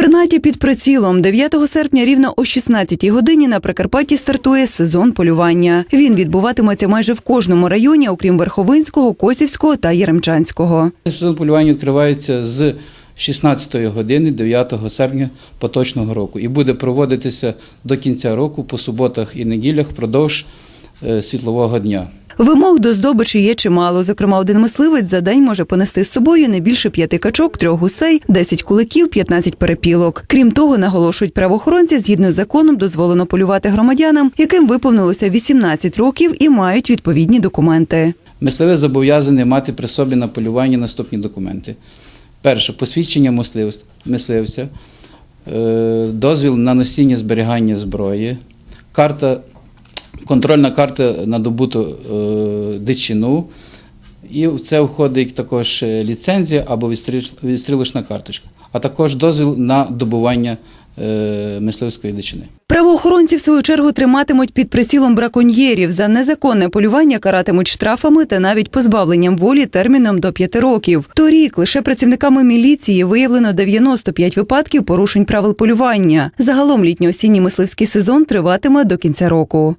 Пернаті під прицілом 9 серпня рівно о 16 годині на Прикарпатті стартує сезон полювання. Він відбуватиметься майже в кожному районі, окрім Верховинського, Косівського та Єремчанського. Сезон полювання відкривається з 16 години 9 серпня поточного року і буде проводитися до кінця року по суботах і неділях впродовж е, світлового дня. Вимог до здобичі є чимало. Зокрема, один мисливець за день може понести з собою не більше п'яти качок, трьох гусей, 10 куликів, 15 перепілок. Крім того, наголошують правоохоронці, згідно з законом дозволено полювати громадянам, яким виповнилося 18 років і мають відповідні документи. Мисливець зобов'язаний мати при собі на полюванні наступні документи. Перше посвідчення мисливця, е, дозвіл на носіння зберігання зброї, карта, контрольна карта на добуту е, дичину. І в це входить також е, ліцензія або відстрілочна карточка, а також дозвіл на добування е, мисливської дичини. Правоохоронці, в свою чергу, триматимуть під прицілом браконьєрів за незаконне полювання, каратимуть штрафами та навіть позбавленням волі терміном до п'яти років. Торік лише працівниками міліції виявлено 95 випадків порушень правил полювання. Загалом літньо-осінній мисливський сезон триватиме до кінця року.